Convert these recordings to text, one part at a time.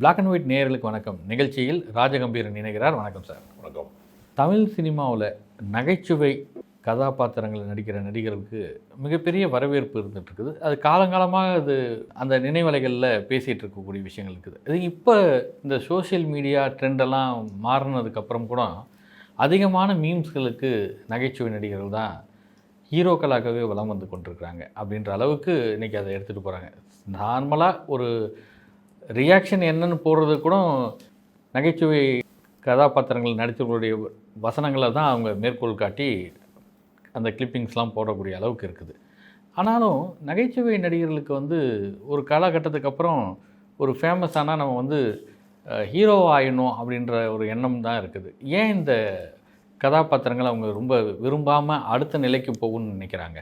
Black and white நேயர்களுக்கு வணக்கம். நிகழ்ச்சியில் ராஜகம்பீரன் இணைகிறார். வணக்கம் சார் வணக்கம். தமிழ் சினிமாவில் நகைச்சுவை கதாபாத்திரங்கள் நடிக்கிற நடிகர்களுக்கு மிகப்பெரிய வரவேற்பு இருந்துட்டு இருக்குது அது காலங்காலமாக அது அந்த நினைவலைகளில் பேசிகிட்டு இருக்கக்கூடிய விஷயங்கள் இருக்குது. அது இப்போ இந்த சோஷியல் மீடியா ட்ரெண்டெல்லாம் மாறினதுக்கப்புறம் கூட அதிகமான மீம்ஸ்களுக்கு நகைச்சுவை நடிகர்கள் தான் ஹீரோக்களாகவே வலம் வந்து கொண்டிருக்கிறாங்க அப்படின்ற அளவுக்கு இன்றைக்கி அதை எடுத்துகிட்டு போகிறாங்க நார்மலாக ஒரு ரியாக்ஷன் என்னன்னு போடுறது கூட நகைச்சுவை கதாபாத்திரங்கள் நடித்தவர்களுடைய வசனங்களை தான் அவங்க மேற்கோள் காட்டி அந்த கிளிப்பிங்ஸ்லாம் போடக்கூடிய அளவுக்கு இருக்குது. ஆனாலும் நகைச்சுவை நடிகர்களுக்கு வந்து ஒரு காலகட்டத்துக்கு அப்புறம் ஒரு ஃபேமஸான நம்ம வந்து ஹீரோ ஆயிடணும் அப்படின்ற ஒரு எண்ணம் தான் இருக்குது. ஏன் இந்த கதாபாத்திரங்களை அவங்க ரொம்ப விரும்பாமல் அடுத்த நிலைக்கு போகணும்னு நினைக்கிறாங்க?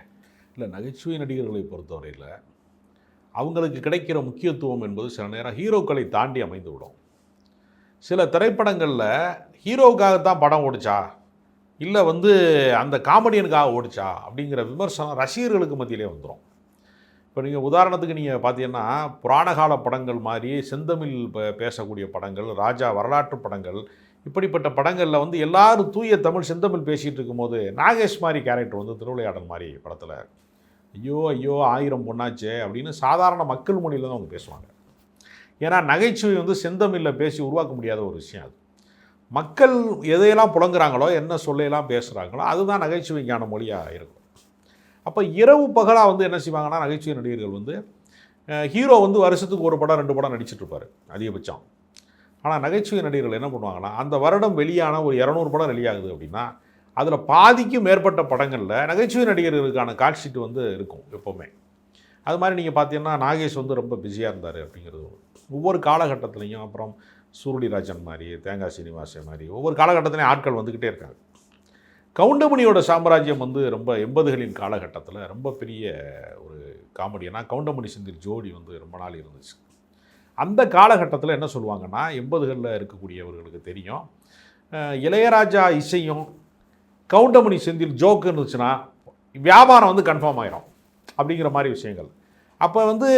இல்லை நகைச்சுவை நடிகர்களை பொறுத்தவரையில் அவங்களுக்கு கிடைக்கிற முக்கியத்துவம் என்பது சில நேரம் ஹீரோக்களை தாண்டி அமைந்து விடும். சில திரைப்படங்களில் ஹீரோவுக்காகத்தான் படம் ஓடிச்சா? இல்லை வந்து அந்த காமெடியனுக்காக ஓடிச்சா? அப்படிங்கிற விமர்சனம் ரசிகர்களுக்கு மத்தியிலே வந்துடும் இப்போ நீங்கள் உதாரணத்துக்கு நீங்கள் பார்த்தீங்கன்னா புராணகால படங்கள் மாதிரி செந்தமிழ் பேசக்கூடிய படங்கள் ராஜா வரலாற்று படங்கள் இப்படிப்பட்ட படங்களில் வந்து எல்லாரும் தூய தமிழ் செந்தமிழ் பேசிகிட்டு இருக்கும்போது நாகேஷ் மாதிரி கேரக்டர் வந்து திருவிளையாடல் மாதிரி படத்தில் ஐயோ ஐயோ ஆயிரம் பொண்ணாச்சே அப்படின்னு சாதாரண மக்கள் மொழியில் தான் அவங்க பேசுவாங்க. ஏன்னா நகைச்சுவை வந்து செந்தமிழில் பேசி உருவாக்க முடியாத ஒரு விஷயம் அது. மக்கள் எதையெல்லாம் புழங்குறாங்களோ என்ன சொல்லையெல்லாம் பேசுகிறாங்களோ அதுதான் நகைச்சுவைக்கான மொழியாக இருக்கும். அப்போ இரவு பகலாக வந்து என்ன செய்வாங்கன்னா நகைச்சுவை நடிகர்கள் வந்து ஹீரோ வந்து வருஷத்துக்கு ஒரு படம் ரெண்டு படம் நடிச்சிட்ருப்பார் அதிகபட்சம். ஆனால் நகைச்சுவை நடிகர்கள் என்ன பண்ணுவாங்கன்னா அந்த வருடம் வெளியான ஒரு இரநூறு படம் வெளியாகுது அப்படின்னா அதில் பாதிக்கும் மேற்பட்ட படங்களில் நகைச்சுவை நடிகர்களுக்கான கால்ஷீட் வந்து இருக்கும் எப்போவுமே. அது மாதிரி நீங்கள் பார்த்தீங்கன்னா நாகேஷ் வந்து ரொம்ப பிஸியாக இருந்தார் அப்படிங்கிறது ஒவ்வொரு காலகட்டத்துலேயும் அப்புறம் சூரடிராஜன் மாதிரி தேங்காய் சீனிவாசன் மாதிரி ஒவ்வொரு காலகட்டத்துலேயும் ஆட்கள் வந்துக்கிட்டே இருக்காங்க. கவுண்டமணியோட சாம்ராஜ்யம் வந்து ரொம்ப எண்பதுகளின் காலகட்டத்தில் ரொம்ப பெரிய ஒரு காமெடியனா கவுண்டமணி செந்தில் ஜோடி வந்து ரொம்ப நாள் இருந்துச்சு. அந்த காலகட்டத்தில் என்ன சொல்லுவாங்கன்னா எண்பதுகளில் இருக்கக்கூடியவர்களுக்கு தெரியும். இளையராஜா இசையும் கவுண்டமணி செந்தில் ஜோக்கு இருந்துச்சுன்னா வியாபாரம் வந்து கன்ஃபார்ம் ஆயிரும். அப்படிங்கிற மாதிரி விஷயங்கள். அப்போ வந்து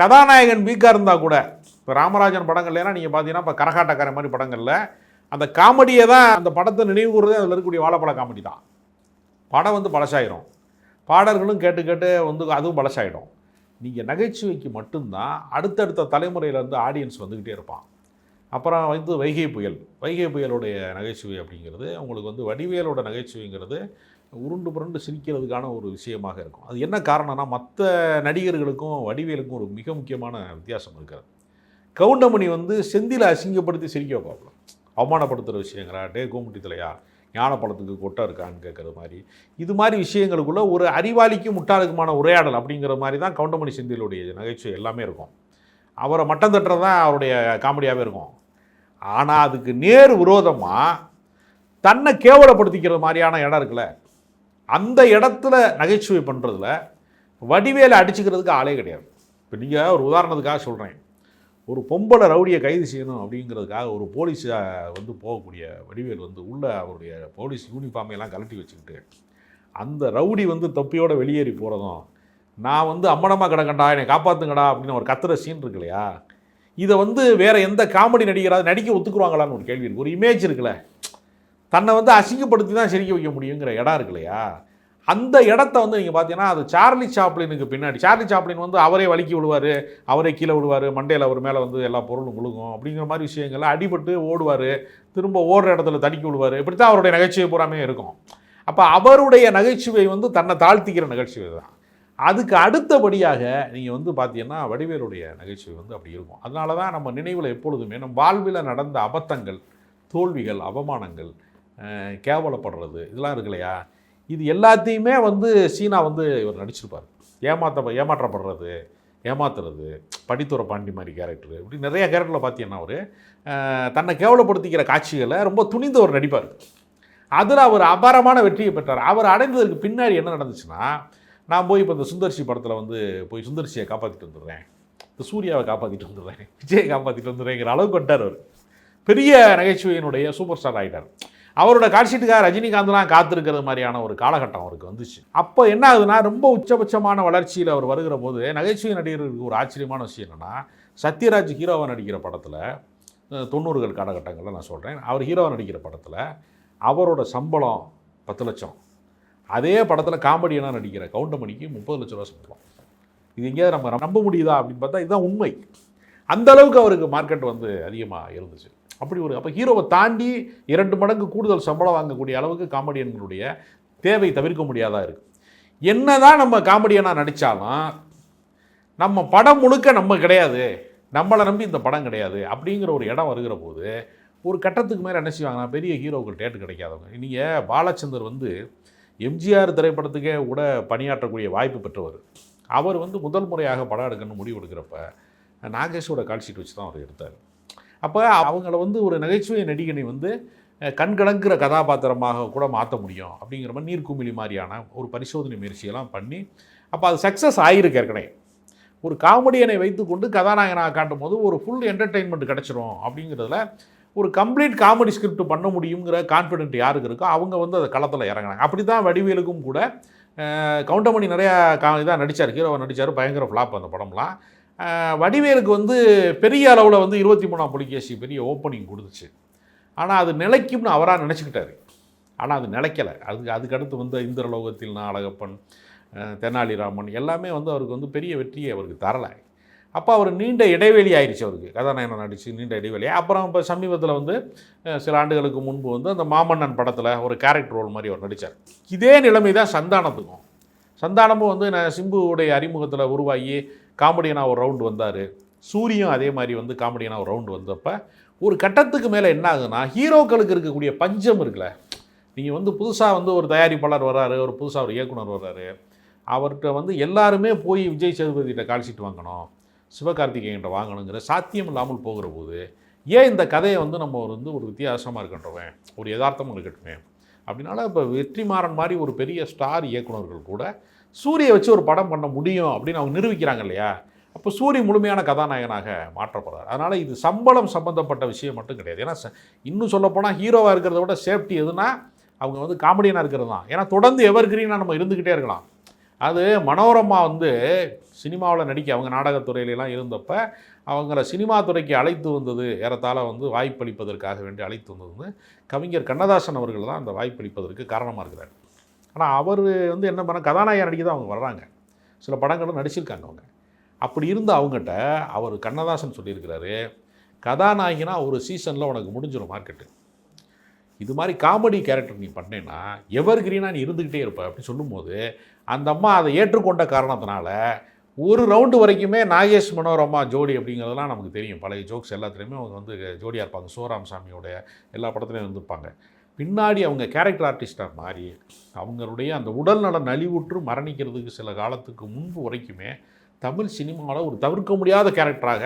கதாநாயகன் வீக்காக இருந்தால் கூட இப்போ ராமராஜன் படங்கள்லாம் நீங்கள் பார்த்தீங்கன்னா இப்போ கரகாட்டக்கார மாதிரி படங்களில் அந்த காமெடியை தான் அந்த படத்தை நினைவுகூறதே அதில் இருக்கக்கூடிய வாழைப்பழ காமெடி தான். படம் வந்து பழசாயிரும். பாடல்களும் கேட்டு கேட்டு வந்து அதுவும் பழசாயிடும். நீங்கள் நகைச்சுவைக்கு மட்டும்தான் அடுத்தடுத்த தலைமுறையில் இருந்து ஆடியன்ஸ் வந்துக்கிட்டே இருப்பான். அப்புறம் வந்து வைகை புயல். வைகை புயலுடைய நகைச்சுவை அப்படிங்கிறது உங்களுக்கு வந்து வடிவேலோட நகைச்சுவைங்கிறது உருண்டு புரண்டு சிரிக்கிறதுக்கான ஒரு விஷயமாக இருக்கும். அது என்ன காரணம்னா மற்ற நடிகர்களுக்கும் வடிவேலுக்கும் ஒரு மிக முக்கியமான வித்தியாசம் இருக்கிறது. கவுண்டமணி வந்து செந்தில அசிங்கப்படுத்தி சிரிக்க வைப்பாப்புல. அவமானப்படுத்துகிற விஷயங்களா டே கோமுட்டி தலையா ஞானப்பழத்துக்கு கொட்டை இருக்கான்னு கேட்குற மாதிரி. இது மாதிரி விஷயங்களுக்குள்ள ஒரு அறிவாளிக்கும் முட்டாளுக்குமான உரையாடல் அப்படிங்கிற மாதிரி தான் கவுண்டமணி செந்திலுடைய நகைச்சுவை எல்லாமே இருக்கும். அவரை மட்டம் தட்டுறது தான் அவருடைய காமெடியாகவே இருக்கும். ஆனால் அதுக்கு நேர் விரோதமாக தன்னை கேவலப்படுத்திக்கிற மாதிரியான இடம் இருக்குல்ல அந்த இடத்துல நகைச்சுவை பண்ணுறதுல வடிவேலை அடிச்சுக்கிறதுக்கு ஆளே கிடையாது. இப்போ நீங்கள் ஒரு உதாரணத்துக்காக சொல்கிறேன் ஒரு பொம்பளை ரவுடியை கைது செய்யணும் அப்படிங்கிறதுக்காக ஒரு போலீஸ் வந்து போகக்கூடிய வடிவேல் வந்து உள்ள அவருடைய போலீஸ் யூனிஃபார்மையெல்லாம் எல்லாம் கழட்டி வச்சுக்கிட்டு அந்த ரவுடி வந்து தப்பியோடு வெளியேறி போகிறதும் நான் வந்து அம்மனமாக கிடக்கண்டா என்னை காப்பாற்றுங்கடா அப்படின்னு ஒரு கத்துற சீன் இருக்கு இல்லையா? இதை வந்து வேறு எந்த காமெடி நடிகராக நடிக்க ஒத்துக்குருவாங்களான்னு ஒரு கேள்வி இருக்குது ஒரு இமேஜ் இருக்குல்ல. தன்னை வந்து அசிங்கப்படுத்தி தான் சிரிக்க வைக்க முடியுங்கிற இடம் இருக்கு இல்லையா? அந்த இடத்த வந்து நீங்கள் பார்த்தீங்கன்னா அது சார்லி சாப்ளினுக்கு பின்னாடி சார்லி சாப்ளின் வந்து அவரே வலிக்கி விழுவார் அவரே கீழே விழுவார் மண்டையில் அவர் மேலே வந்து எல்லா பொருளும் விழுகும் அப்படிங்கிற மாதிரி விஷயங்கள்லாம் அடிபட்டு ஓடுவார் திரும்ப ஓடுற இடத்துல தடுக்கி விழுவார் இப்படி தான் அவருடைய நகைச்சுவை பூராமே இருக்கும். அப்போ அவருடைய நகைச்சுவை வந்து தன்னை தாழ்த்திக்கிற நகைச்சுவை தான் அதுக்கு அடுத்தபடியாக நீங்கள் வந்து பார்த்தீங்கன்னா வடிவேலுடைய நிகழ்ச்சி வந்து அப்படி இருக்கும். அதனால தான் நம்ம நினைவில் எப்பொழுதுமே நம்ம வாழ்வில் நடந்த அபத்தங்கள் தோல்விகள் அவமானங்கள் கேவலப்படுறது இதெல்லாம் இருக்கு இல்லையா? இது எல்லாத்தையுமே வந்து சீனா வந்து இவர் நடிச்சிருப்பார். ஏமாத்த ஏமாற்றப்படுறது ஏமாத்துறது படித்துறை பாண்டி மாதிரி கேரக்டர் இப்படி நிறைய கேரக்டரில் பார்த்தீங்கன்னா அவர் தன்னை கேவலப்படுத்திக்கிற காட்சிகளை ரொம்ப துணிந்து அவர் நடிப்பார். அதில் அவர் அபாரமான வெற்றியை பெற்றார். அவர் அடைந்ததற்கு பின்னாடி என்ன நடந்துச்சுன்னா நான் போய் இப்போ இந்த சுந்தர்சி படத்தில் வந்து போய் சுந்தர்சியை காப்பாற்றிட்டு வந்துடுறேன். இந்த சூர்யாவை காப்பாற்றிட்டு வந்துடுறேன். விஜயை காப்பாற்றிட்டு வந்துடுறேங்கிற அளவுக்கு வந்துட்டார் அவர். பெரிய நகைச்சுவையினுடைய சூப்பர் ஸ்டார் ஆகிட்டார் அவரோட காட்சிட்டுக்காக ரஜினிகாந்த்லாம் காத்திருக்கிறது மாதிரியான ஒரு காலகட்டம் அவருக்கு வந்துச்சு. அப்போ என்ன ஆகுதுன்னா ரொம்ப உச்சபட்சமான வளர்ச்சியில் அவர் வருகிற போது நகைச்சுவை நடிகர்களுக்கு ஒரு ஆச்சரியமான விஷயம் என்னென்னா சத்யராஜ் ஹீரோவாக நடிக்கிற படத்தில் தொண்ணூறுகள் காலகட்டங்களில் நான் சொல்கிறேன் அவர் ஹீரோவாக நடிக்கிற படத்தில் அவரோட சம்பளம் பத்து லட்சம். அதே படத்தில் காமெடியனாக நடிக்கிற? கவுண்டமணிக்கு முப்பது லட்ச ரூபா சம்பளம். இது எங்கேயாவது நம்ம நம்ப முடியுதா அப்படின்னு பார்த்தா இதுதான் உண்மை. அந்த அளவுக்கு அவருக்கு மார்க்கெட் வந்து அதிகமாக இருந்துச்சு. அப்படி ஒரு அப்போ ஹீரோவை தாண்டி இரண்டு மடங்கு கூடுதல் சம்பளம் வாங்கக்கூடிய அளவுக்கு காமெடியன்களுடைய தேவை தவிர்க்க முடியாதா இருக்குது என்ன தான் நம்ம காமெடியனாக நடித்தாலும் நம்ம படம் முழுக்க நம்ம கிடையாது. நம்மளை நம்பி இந்த படம் கிடையாது அப்படிங்கிற ஒரு இடம் வருகிற போது ஒரு கட்டத்துக்கு மேலே என்ன செய்வாங்கன்னா பெரிய ஹீரோக்கள் டேட்டு கிடைக்காதவங்க. நீங்கள் பாலச்சந்தர் வந்து எம்ஜிஆர் திரைப்படத்துக்கே கூட பணியாற்றக்கூடிய வாய்ப்பு பெற்றவர். அவர் வந்து முதல் முறையாக படம் எடுக்கணும்னு முடிவு எடுக்கிறப்ப நாகேஷோட கால்ஷீட் வச்சு தான் அவர் எடுத்தார். அப்போ அவங்கள வந்து ஒரு நகைச்சுவை நடிகனை வந்து கண்கலங்குற கதாபாத்திரமாக கூட மாற்ற முடியும் அப்படிங்கிற மாதிரி நீர்க்குமிழி மாதிரியான ஒரு பரிசோதனை முயற்சியெல்லாம் பண்ணி அப்போ அது சக்ஸஸ் ஆகியிருக்கு ஏற்கனவே. ஒரு காமெடியனை வைத்துக்கொண்டு கதாநாயகனாக காட்டும் போது ஒரு ஃபுல் என்டர்டெயின்மெண்ட் கிடச்சிரும் அப்படிங்கிறதுல ஒரு கம்ப்ளீட் காமெடி ஸ்கிரிப்ட் பண்ண முடியுங்கிற கான்ஃபிடென்ட் யாருக்கு இருக்கோ அவங்க வந்து அதை களத்தில் இறங்கினாங்க அப்படி தான் வடிவேலுக்கும் கூட கவுண்டமணி நிறையா கா இதாக நடித்தார் ஹீரோ நடித்தார் பயங்கர ஃப்ளாப் அந்த படம்லாம். வடிவேலுக்கு வந்து பெரிய அளவில் வந்து இருபத்தி மூணாம் புலிகேசி பெரிய ஓப்பனிங் கொடுத்துச்சு. ஆனால் அது நிலைக்கும்னு அவராக நினச்சிக்கிட்டாரு. ஆனால் அது நிலைக்கலை. அதுக்கு அதுக்கடுத்து வந்து இந்திரலோகத்தில் நான் அழகப்பன் தெனாலிராமன் எல்லாமே வந்து அவருக்கு வந்து பெரிய வெற்றியை அவருக்கு தரலை. அப்போ அவர் நீண்ட இடைவெளி ஆயிடுச்சு அவருக்கு. கதாநாயகன் நடிச்சு நீண்ட இடைவெளி. அப்புறம் இப்போ சமீபத்தில் வந்து சில ஆண்டுகளுக்கு முன்பு வந்து அந்த மாமன்னன் படத்தில் ஒரு கேரக்டர் ரோல் மாதிரி அவர் நடித்தார் இதே நிலைமை தான் சந்தானத்துக்கும். சந்தானமும் வந்து நான் சிம்புவுடைய அறிமுகத்தில் உருவாகி காமெடியனாக ஒரு ரவுண்டு வந்தார். சூரியும் அதே மாதிரி வந்து காமெடியனாக ஒரு ரவுண்டு வந்தப்போ ஒரு கட்டத்துக்கு மேலே என்ன ஆகுதுன்னா ஹீரோக்களுக்கு இருக்கக்கூடிய பஞ்சம் இருக்குல்ல. நீங்கள் வந்து புதுசாக வந்து ஒரு தயாரிப்பாளர் வர்றாரு ஒரு புதுசாக ஒரு இயக்குனர் வர்றாரு. அவர்கிட்ட வந்து எல்லாருமே போய் விஜய் சேதுபதிகிட்ட கால் வாங்கணும். சிவகார்த்திகேயன்கிட்ட வாங்கணுங்கிற சாத்தியம் இல்லாமல் போகிற போது ஏன் இந்த கதையை வந்து நம்ம ஒரு வந்து ஒரு வித்தியாசமாக இருக்கட்டுமே ஒரு யதார்த்தமாக இருக்கட்டுமே அப்படின்னால இப்போ வெற்றிமாறன் மாதிரி ஒரு பெரிய ஸ்டார் இயக்குனர்கள் கூட சூரியை வச்சு ஒரு படம் பண்ண முடியும் அப்படின்னு அவங்க நிரூபிக்கிறாங்க இல்லையா? அப்போ சூரிய முழுமையான கதாநாயகனாக மாற்றப்படுறார். அதனால் இது சம்பளம் சம்பந்தப்பட்ட விஷயம் மட்டும் கிடையாது. ஏன்னா இன்னும் சொல்லப்போனால் ஹீரோவாக இருக்கிறத விட சேஃப்டி எதுனா அவங்க வந்து காமெடியனாக இருக்கிறது தான். ஏன்னா தொடர்ந்து எவர் கிரீனாக நம்ம இருந்துக்கிட்டே இருக்கலாம். அது மனோரமா வந்து சினிமாவில் நடிக்க அவங்க நாடகத்துறையிலலாம் இருந்தப்ப அவங்கள சினிமா துறைக்கு அழைத்து வந்தது ஏறத்தாழ வந்து வாய்ப்பளிப்பதற்காக வேண்டி அழைத்து வந்தது வந்து கவிஞர் கண்ணதாசன் அவர்கள் தான் அந்த வாய்ப்பளிப்பதற்கு காரணமாக இருக்கிறார். ஆனால் அவர் வந்து என்ன பண்ண கதாநாயகன் நடிக்க தான் அவங்க வர்றாங்க. சில படங்களும் நடிச்சிருக்காங்க அவங்க. அப்படி இருந்த அவங்ககிட்ட அவர் கண்ணதாசன் சொல்லியிருக்கிறாரு கதாநாயகினா ஒரு சீசனில் உனக்கு முடிஞ்சிடும் மார்க்கெட்டு. இது மாதிரி காமெடி கேரக்டர் நீ பண்ணேன்னா எவர் கிரீனாக நீ இருந்துக்கிட்டே இருப்ப அப்படின்னு சொல்லும்போது அந்த அம்மா அதை ஏற்றுக்கொண்ட காரணத்தினால ஒரு ரவுண்டு வரைக்குமே நாகேஷ் மனோரமா ஜோடி அப்படிங்கிறதெல்லாம் நமக்கு தெரியும். பழைய ஜோக்ஸ் எல்லாத்துலேயுமே அவங்க வந்து ஜோடியாக இருப்பாங்க. சோராம் சாமியோடைய எல்லா படத்துலையும் இருந்திருப்பாங்க. பின்னாடி அவங்க கேரக்டர் ஆர்டிஸ்டாக மாறி அவங்களுடைய அந்த உடல்நல நலிவுற்று மரணிக்கிறதுக்கு சில காலத்துக்கு முன்பு வரைக்குமே தமிழ் சினிமாவில் ஒரு தவிர்க்க முடியாத கேரக்டராக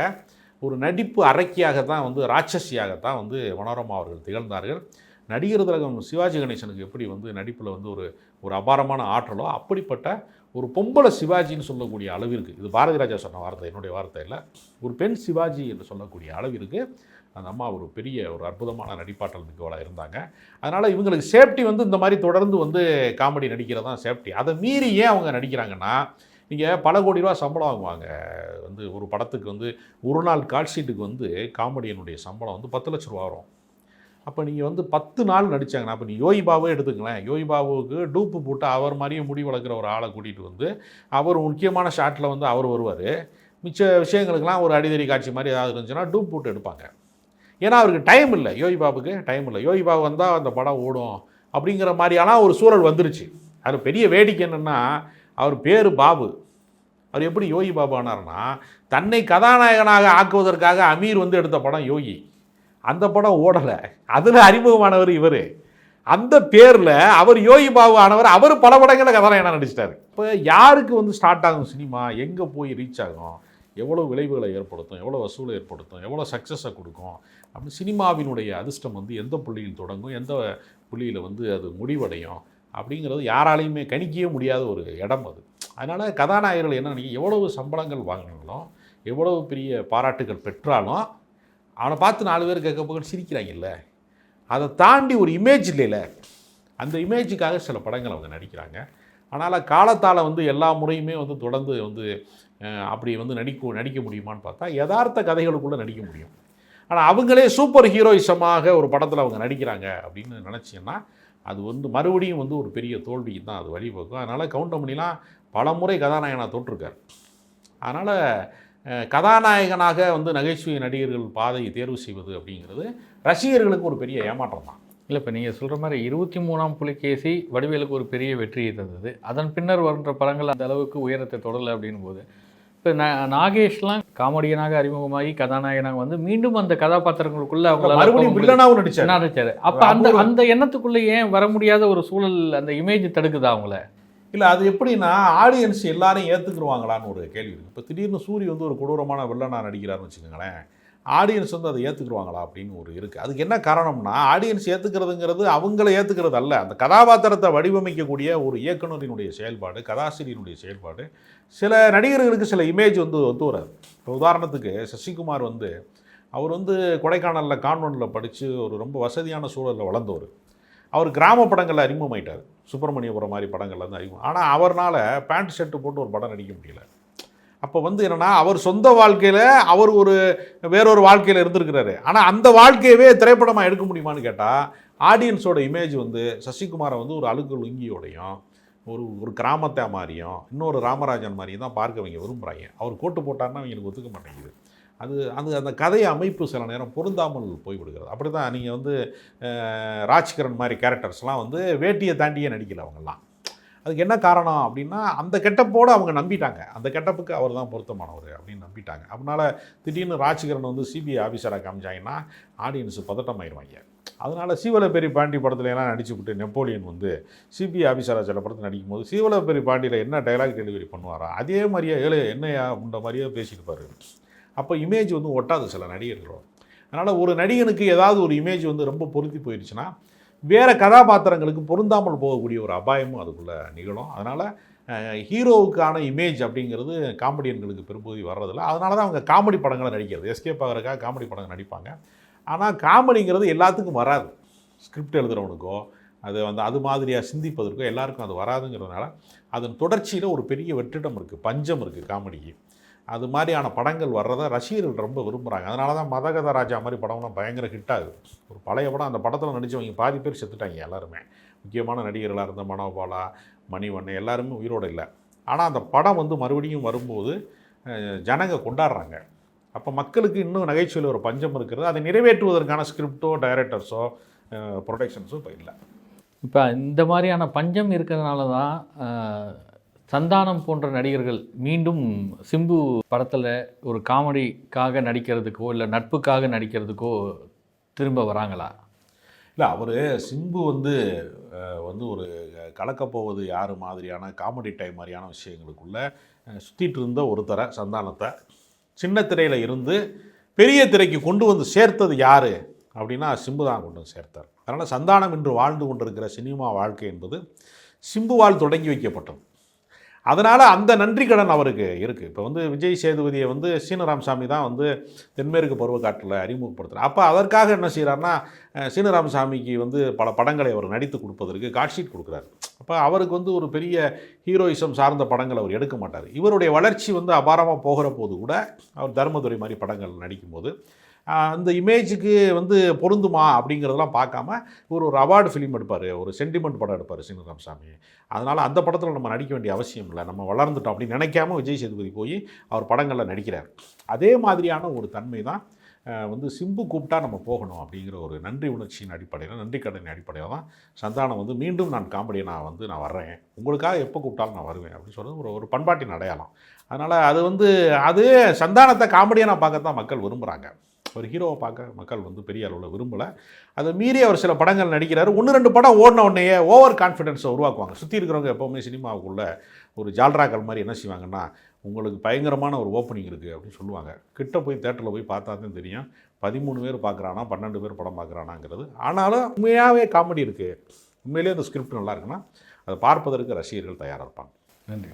ஒரு நடிப்பு அரக்கியாக தான் வந்து ராட்சசியாக தான் வந்து மனோரமா அவர்கள் திகழ்ந்தார்கள். நடிகர் திலகம் சிவாஜி கணேசனுக்கு எப்படி வந்து நடிப்பில் வந்து ஒரு ஒரு அபாரமான ஆற்றலோ அப்படிப்பட்ட ஒரு பொம்பளை சிவாஜின்னு சொல்லக்கூடிய அளவிற்கு இது பாரதி ராஜா சொன்ன வார்த்தை என்னுடைய வார்த்தை இல்லை. ஒரு பெண் சிவாஜி என்று சொல்லக்கூடிய அளவிற்கு அந்த அம்மா ஒரு பெரிய ஒரு அற்புதமான நடிப்பாற்றல் மிக்கவளாக இருந்தாங்க. அதனால் இவங்களுக்கு சேஃப்டி வந்து இந்த மாதிரி தொடர்ந்து வந்து காமெடி நடிக்கிறது தான் சேஃப்டி. அதை மீறி ஏன் அவங்க நடிக்கிறாங்கன்னா நீங்கள் பல கோடி ரூபா சம்பளம் வாங்குவாங்க. வந்து ஒரு படத்துக்கு வந்து ஒரு நாள் கால்ஷீட்டுக்கு வந்து காமெடியனுடைய சம்பளம் வந்து பத்து லட்ச ரூபா வரும். அப்போ நீங்கள் வந்து பத்து நாள் நடித்தாங்கண்ணா அப்போ நீ யோகி பாபுவே எடுத்துங்களேன் யோகி பாபுவுக்கு டூப்பு போட்டு அவர் மாதிரியே முடி வளர்க்குற ஒரு ஆளை கூட்டிகிட்டு வந்து அவர் முக்கியமான ஷாட்டில் வந்து அவர் வருவார். மிச்ச விஷயங்களுக்கெல்லாம் ஒரு அடிதடி காட்சி மாதிரி ஏதாவது இருந்துச்சுன்னா டூப் போட்டு எடுப்பாங்க. ஏன்னா அவருக்கு டைம் இல்லை. யோகி பாபுக்கு டைம் இல்லை. யோகி பாபு வந்தால் அந்த படம் ஓடும் அப்படிங்கிற மாதிரியான ஒரு சூழல் வந்துருச்சு. அது பெரிய வேடிக்கை என்னென்னா அவர் பேர் பாபு. அவர் எப்படி யோகி பாபு ஆனார்னா தன்னை கதாநாயகனாக ஆக்குவதற்காக அமீர் வந்து எடுத்த படம் யோகி. அந்த படம் ஓடலை. அதில் அறிமுகமானவர் இவர். அந்த பேரில் அவர் யோகி பாபு ஆனவர் அவர் பல படங்களில் கதாநாயகனாக நடிச்சிட்டார். இப்போ யாருக்கு வந்து ஸ்டார்ட் ஆகும் சினிமா? எங்கே போய் ரீச் ஆகும்? எவ்வளோ விளைவுகளை ஏற்படுத்தும்? எவ்வளோ வசூலை ஏற்படுத்தும்? எவ்வளோ சக்ஸஸை கொடுக்கும்? அப்படி சினிமாவினுடைய அதிர்ஷ்டம் வந்து எந்த புள்ளியில் தொடங்கும்? எந்த புள்ளியில் வந்து அது முடிவடையும்? அப்படிங்கிறது யாராலையுமே கணிக்கவே முடியாத ஒரு இடம் அது. அதனால் கதாநாயகர்கள் என்ன நினைக்க எவ்வளவு சம்பளங்கள் வாங்கினாலும் எவ்வளவு பெரிய பாராட்டுகள் பெற்றாலும் அவனை பார்த்து நாலு பேர் கேட்க போக சிரிக்கிறாங்கல்ல. அதை தாண்டி ஒரு இமேஜ் இல்லைல்ல. அந்த இமேஜுக்காக சில படங்கள் அவங்க நடிக்கிறாங்க. அதனால் காலத்தால் வந்து எல்லா முறையுமே வந்து தொடர்ந்து வந்து அப்படி வந்து நடிக்க நடிக்க முடியுமான்னு பார்த்தா யதார்த்த கதைகளுக்குள்ளே நடிக்க முடியும். ஆனால் அவங்களே சூப்பர் ஹீரோயிசமாக ஒரு படத்தில் அவங்க நடிக்கிறாங்க அப்படின்னு நினச்சிங்கன்னா அது வந்து மறுபடியும் வந்து ஒரு பெரிய தோல்விக்கு தான். அது வழிவகுக்கும். அதனால் கவுண்டமணிலாம் பல முறை கதாநாயகனாக தொட்டிருக்கார் அதனால் கதாநாயகனாக வந்து நகைச்சுவை நடிகர்கள் பாதையை தேர்வு செய்வது அப்படிங்கிறது ரசிகர்களுக்கு ஒரு பெரிய ஏமாற்றம் தான் இல்லை இப்போ நீங்கள் சொல்கிற மாதிரி இருபத்தி மூணாம் புலிகேசி வடிவேலுக்கு ஒரு பெரிய வெற்றியை தந்தது அதன் பின்னர் வருகின்ற படங்கள் அந்த அளவுக்கு உயரத்தை தொடரலை அப்படின்னும் போது இப்போ நா நாகேஷ்லாம் காமெடியனாக அறிமுகமாகி கதாநாயகனாக வந்து மீண்டும் அந்த கதாபாத்திரங்களுக்குள்ள அவங்களால முடியல. வில்லனாகவும் நடிச்சார் அப்ப அந்த. அந்த எண்ணத்துக்குள்ள ஏன் வர முடியாத ஒரு சூழல் அந்த இமேஜ் தடுக்குதா அவங்கள இல்லை அது எப்படின்னா ஆடியன்ஸ் எல்லாரையும் ஏற்றுக்குருவாங்களான்னு ஒரு கேள்வி இருக்குது இப்போ திடீர்னு சூரிய வந்து ஒரு கொடூரமான வெள்ளனா நடிக்கிறாருன்னு வச்சுக்கோங்களேன் ஆடியன்ஸ் வந்து அதை ஏற்றுக்குருவாங்களா அப்படின்னு ஒரு இருக்குது அதுக்கு என்ன காரணம்னா ஆடியன்ஸ் ஏற்றுக்கிறதுங்கிறது அவங்கள ஏற்றுக்கிறது அல்ல. அந்த கதாபாத்திரத்தை வடிவமைக்கக்கூடிய ஒரு இயக்குனரினுடைய செயல்பாடு கதாசிரியனுடைய செயல்பாடு. சில நடிகர்களுக்கு சில இமேஜ் வந்து ஒத்து வராது. இப்போ உதாரணத்துக்கு சசிகுமார் வந்து அவர் வந்து கொடைக்கானலில் கான்வெண்ட்டில் படித்து ஒரு ரொம்ப வசதியான சூழலில் வளர்ந்தவர். அவர் கிராம படங்களில் அறிமுகமாயிட்டார். சுப்பிரமணியபுரம் மாதிரி படங்கள்ல இருந்து அறிமுகம். ஆனால் அவர்னால் பேண்ட் ஷர்ட்டு போட்டு ஒரு படம் நடிக்க முடியல. அப்போ வந்து என்னென்னா அவர் சொந்த வாழ்க்கையில் அவர் ஒரு வேறொரு வாழ்க்கையில் இருந்திருக்கிறாரு. ஆனால் அந்த வாழ்க்கையவே திரைப்படமாக எடுக்க முடியுமான்னு கேட்டால் ஆடியன்ஸோட இமேஜ் வந்து சசிகுமாரை வந்து ஒரு அழுக்கு லுங்கியோடையும் ஒரு ஒரு கிராமத்தை மாதிரியும் இன்னொரு ராமராஜன் மாதிரியும் தான் பார்க்கவங்க விரும்புகிறாங்க அவர் கோட்டு போட்டாருன்னா அவங்களுக்கு ஒத்துக்க மாட்டேங்குது. அது அது அந்த கதை அமைப்பு சில நேரம் பொருந்தாமல் போய்விடுகிறது. அப்படி தான் நீங்கள் வந்து ராஜ்கிரண் மாதிரி கேரக்டர்ஸ்லாம் வந்து வேட்டியை தாண்டியே நடிக்கல அவங்கெல்லாம். அதுக்கு என்ன காரணம் அப்படின்னா அந்த கெட்டப்போடு அவங்க நம்பிட்டாங்க. அந்த கெட்டப்புக்கு அவர் தான் பொருத்தமானவர் அப்படின்னு நம்பிட்டாங்க. அதனால திடீர்னு ராஜ்கிரண் வந்து சிபிஐ ஆஃபீஸராக காமிச்சாங்கன்னா பதட்டம் ஆயிருவாங்க அதனால் சீவலப்பேரி பாண்டி படத்துல எல்லாம் நடிச்சு விட்டு நெப்போலியன் வந்து சிபிஐ ஆஃபீஸராக சில படத்தில் நடிக்கும் போது சீவலப்பேரி பாண்டியில் என்ன டைலாக் டெலிவரி பண்ணுவாரா? அதே மாதிரியே ஏழு என்னையா உண்ட மாதிரியே பேசியிருப்பார் அப்போ இமேஜ் வந்து ஒட்டாது சில நடிகர்களோட. அதனால் ஒரு நடிகனுக்கு ஏதாவது ஒரு இமேஜ் வந்து ரொம்ப பொருத்தி போயிடுச்சுன்னா வேறு கதாபாத்திரங்களுக்கு பொருந்தாமல் போகக்கூடிய ஒரு அபாயமும் அதுக்குள்ளே நிகழும். அதனால் ஹீரோவுக்கான இமேஜ் அப்படிங்கிறது காமெடியன்களுக்கு பெரும்பகுதி வர்றதில்ல. அதனால தான் அவங்க காமெடி படங்களை நடிக்கிறது. எஸ்கேப் ஆகிறக்காக காமெடி படங்கள் நடிப்பாங்க. ஆனால் காமெடிங்கிறது எல்லாத்துக்கும் வராது. ஸ்கிரிப்ட் எழுதுகிறவனுக்கோ அது வந்து அது மாதிரியாக சிந்திப்பதற்கோ எல்லாருக்கும் அது வராதுங்கிறதுனால அதன் தொடர்ச்சியில் ஒரு பெரிய வெற்றிடம் இருக்குது பஞ்சம் இருக்குது காமெடிக்கு. அது மாதிரியான படங்கள் வர்றதை ரசிகர்கள் ரொம்ப விரும்புகிறாங்க அதனால தான் மதகத ராஜா மாதிரி படம்லாம் பயங்கர ஹிட் ஆகுது. ஒரு பழைய படம் அந்த படத்தில் நடித்தவங்க பாதி பேர் செத்துட்டாங்க எல்லாருமே. முக்கியமான நடிகர்களாக இருந்த மனோபாலா மணிவண்ணன் எல்லாருமே உயிரோடு இல்லை. ஆனால் அந்த படம் வந்து மறுபடியும் வரும்போது ஜனங்க கொண்டாடுறாங்க. அப்போ மக்களுக்கு இன்னும் நகைச்சுவையில் ஒரு பஞ்சம் இருக்கிறது. அதை நிறைவேற்றுவதற்கான ஸ்கிரிப்டோ டைரக்டர்ஸோ ப்ரொடக்ஷன்ஸோ இப்போ இல்லை. இப்போ இந்த மாதிரியான பஞ்சம் இருக்கிறதுனால தான் சந்தானம் போன்ற நடிகர்கள் மீண்டும் சிம்பு படத்தில் ஒரு காமெடிக்காக நடிக்கிறதுக்கோ இல்லை நட்புக்காக நடிக்கிறதுக்கோ திரும்ப வராங்களா? இல்லை அவர் சிம்பு வந்து வந்து ஒரு கலக்கப்போவது யார் மாதிரியான காமெடி டைம் மாதிரியான விஷயங்களுக்குள்ளே சுற்றிட்டு இருந்த ஒருத்தரை சந்தானத்தை சின்ன திரையில் இருந்து பெரிய திரைக்கு கொண்டு வந்து சேர்த்தது யார்? அப்படின்னா சிம்பு தான் கொண்டு வந்து சேர்த்தார். அதனால் சந்தானம் இன்று வாழ்ந்து கொண்டிருக்கிற சினிமா வாழ்க்கை என்பது சிம்புவால் தொடங்கி வைக்கப்பட்டது. அதனால் அந்த நன்றி கடன் அவருக்கு இருக்குது இப்போ வந்து விஜய் சேதுபதியை வந்து சீனராமசாமி தான் வந்து தென்மேற்கு பருவக்காட்டில் அறிமுகப்படுத்துகிறார் அப்போ அதற்காக என்ன செய்கிறாருன்னா சீனராமசாமிக்கு வந்து பல படங்களை அவர் நடித்து கொடுப்பதற்கு காட்ஷீட் கொடுக்குறாரு. அப்போ அவருக்கு வந்து ஒரு பெரிய ஹீரோயிசம் சார்ந்த படங்கள் அவர் எடுக்க மாட்டார். இவருடைய வளர்ச்சி வந்து அபாரமாக போகிற போது கூட அவர் தர்மதுரை மாதிரி படங்கள் நடிக்கும்போது அந்த இமேஜுக்கு வந்து பொருந்துமா அப்படிங்கிறதெல்லாம் பார்க்காம ஒரு ஒரு அவார்டு ஃபிலிம் எடுப்பார் ஒரு சென்டிமெண்ட் படம் எடுப்பார் சீனராமசாமி அதனால் அந்த படத்தில் நம்ம நடிக்க வேண்டிய அவசியம் இல்லை. நம்ம வளர்ந்துட்டோம் அப்படின்னு நினைக்காம விஜய் சேதுபதி போய் அவர் படங்களில் நடிக்கிறார். அதே மாதிரியான ஒரு தன்மை தான் வந்து சிம்பு கூப்பிட்டா நம்ம போகணும் அப்படிங்கிற ஒரு நன்றி உணர்ச்சியின் அடிப்படையில் நன்றி கடனின் அடிப்படையில் தான் சந்தானம் வந்து மீண்டும் நான் காமெடியை நான் வந்து நான் வர்றேன். உங்களுக்காக எப்போ கூப்பிட்டாலும் நான் வருவேன் அப்படின்னு சொல்கிறது ஒரு ஒரு பண்பாட்டின் அடையாளம். அதனால் அது வந்து அது சந்தானத்தை காமெடியாக பார்க்க தான் மக்கள் விரும்புகிறாங்க ஒரு ஹீரோவை பார்க்க மக்கள் வந்து பெரிய அளவில் விரும்பலை. அதை மீறி அவர் சில படங்கள் நடிக்கிறாரு. ஒன்று ரெண்டு படம் ஓடின உடனேயே ஓவர் கான்ஃபிடென்ஸை உருவாக்குவாங்க. சுற்றி இருக்கிறவங்க எப்போவுமே சினிமாவுக்குள்ள ஒரு ஜால்ராக்கள் மாதிரி என்ன செய்வாங்கன்னா உங்களுக்கு பயங்கரமான ஒரு ஓப்பனிங் இருக்குது அப்படின்னு சொல்லுவாங்க. கிட்ட போய் தேட்டரில் போய் பார்த்தா தான் தெரியும். பதிமூணு பேர் பார்க்குறானா பன்னெண்டு பேர் படம் பார்க்குறானாங்கிறது. ஆனாலும் உண்மையாகவே காமெடி இருக்குது உண்மையிலேயே அந்த ஸ்கிரிப்ட் நல்லா இருக்குன்னா அதை பார்ப்பதற்கு ரசிகர்கள் தயாராக இருப்பாங்க. நன்றி